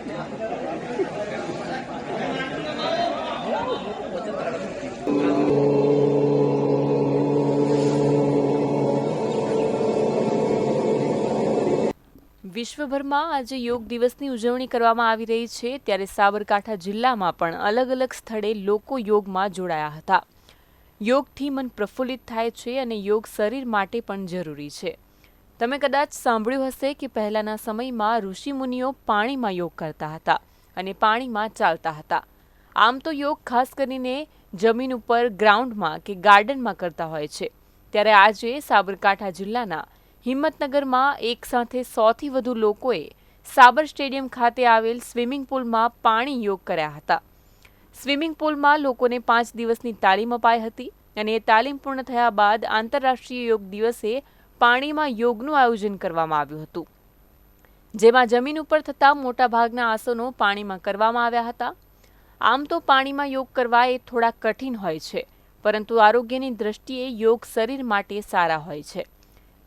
વિશ્વભરમાં આજે યોગ દિવસની ઉજવણી કરવામાં આવી રહી છે, ત્યારે સાબરકાંઠા જિલ્લામાં પણ અલગ અલગ સ્થળે લોકો યોગમાં જોડાયા હતા. યોગથી મન પ્રફુલ્લિત થાય છે અને યોગ શરીર માટે પણ જરૂરી છે. તમે કદાચ સાંભળ્યું હશે કે પહેલાંના સમયમાં ઋષિમુનિઓ પાણીમાં યોગ કરતા હતા અને પાણીમાં ચાલતા હતા. આમ તો યોગ ખાસ કરીને જમીન ઉપર, ગ્રાઉન્ડમાં કે ગાર્ડનમાં કરતા હોય છે. ત્યારે આજે સાબરકાંઠા જિલ્લાના હિંમતનગરમાં એક સાથે સોથી વધુ લોકોએ સાબર સ્ટેડિયમ ખાતે આવેલ સ્વિમિંગ પુલમાં પાણી યોગ કર્યા હતા. સ્વિમિંગ પુલમાં લોકોને પાંચ દિવસની તાલીમ અપાઈ હતી અને એ તાલીમ પૂર્ણ થયા બાદ આંતરરાષ્ટ્રીય યોગ દિવસે પાણીમાં યોગનું આયોજન કરવામાં આવ્યું હતું. જેમાં જમીન ઉપર થતા મોટાભાગના આસનો પાણીમાં કરવામાં આવ્યા હતા. આમ તો પાણીમાં યોગ કરવા એ થોડા કઠિન હોય છે, પરંતુ આરોગ્યની દ્રષ્ટિએ યોગ શરીર માટે સારા હોય છે.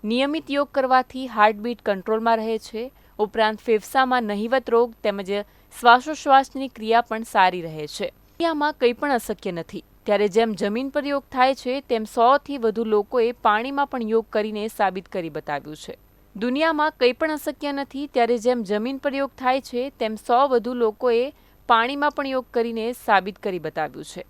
નિયમિત યોગ કરવાથી હાર્ટબીટ કંટ્રોલમાં રહે છે, ઉપરાંત ફેફસામાં નહિવત રોગ તેમજ શ્વાસોશ્વાસની ક્રિયા પણ સારી રહે છે. દુનિયામાં કંઈ પણ અશક્ય નથી. ત્યારે જેમ જમીન પર યોગ થાય છે, તેમ સોથી વધુ લોકોએ પાણીમાં પણ યોગ કરીને સાબિત કરી બતાવ્યું છે. દુનિયામાં કંઈ પણ અશક્ય નથી, ત્યારે જેમ જમીન પર યોગ થાય છે, તેમ સો વધુ લોકોએ પાણીમાં પણ યોગ કરીને સાબિત કરી બતાવ્યું છે.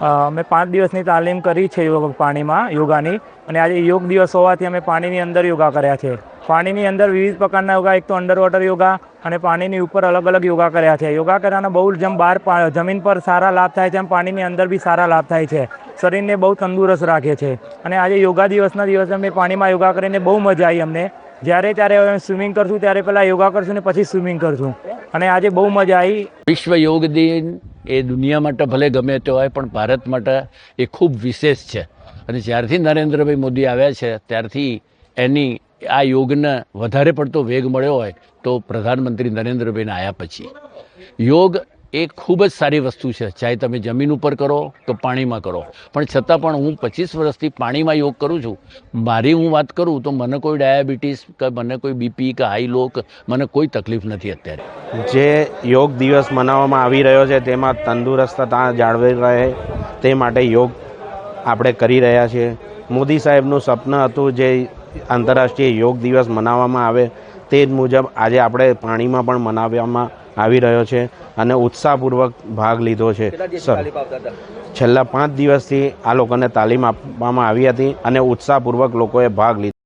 અમે પાંચ દિવસની તાલીમ કરી છે યોગ પાણીમાં, યોગાની. અને આજે યોગ દિવસ હોવાથી અમે પાણીની અંદર યોગા કર્યા છે. પાણીની અંદર વિવિધ પ્રકારના યોગા, એક તો અંડર વોટર યોગા અને પાણીની ઉપર અલગ અલગ યોગા કર્યા છે. યોગા કરવાના બહુ જેમ બહાર જમીન પર સારા લાભ થાય છે એમ પાણીની અંદર બી સારા લાભ થાય છે. શરીરને બહુ તંદુરસ્ત રાખે છે. અને આજે યોગા દિવસના દિવસે અમે પાણીમાં યોગા કરીને બહુ મજા આવી અમને. જ્યારે, ત્યારે સ્વિમિંગ કરશું, ત્યારે પહેલાં યોગા કરશું ને પછી સ્વિમિંગ કરશું. અને આજે બહુ મજા આવી વિશ્વ યોગ દિન એ દુનિયા માટે ભલે ગમે તે હોય, પણ ભારત માટે એ ખૂબ વિશેષ છે. અને જ્યારથી નરેન્દ્રભાઈ મોદી આવ્યા છે, ત્યારથી એની આ યોગને વધારે પડતો વેગ મળ્યો હોય, તો પ્રધાનમંત્રી નરેન્દ્રભાઈને આવ્યા પછી. યોગ એ ખૂબ જ સારી વસ્તુ છે. ચાહે તમે જમીન ઉપર કરો કે પાણીમાં કરો. પણ છતાં પણ હું પચીસ વર્ષથી પાણીમાં યોગ કરું છું. મારી હું વાત કરું તો મને કોઈ ડાયાબિટીસ કે મને કોઈ બીપી કે હાઈ લો મને કોઈ તકલીફ નથી અત્યારે. જે યોગ દિવસ મનાવવામાં આવી રહ્યો છે તેમાં તંદુરસ્તતા જાળવી રહે તે માટે યોગ આપણે કરી રહ્યા છીએ. મોદી સાહેબનું સપનું હતું જે આંતરરાષ્ટ્રીય યોગ દિવસ મનાવવામાં આવે તે જ મુજબ આજે આપણે પાણીમાં પણ મનાવવામાં આવી રહ્યો છે અને ઉત્સાહપૂર્વક ભાગ લીધો છે. સર છેલ્લા પાંચ દિવસથી આ લોકોને તાલીમ આપવામાં આવી હતી અને ઉત્સાહપૂર્વક લોકોએ ભાગ લીધો.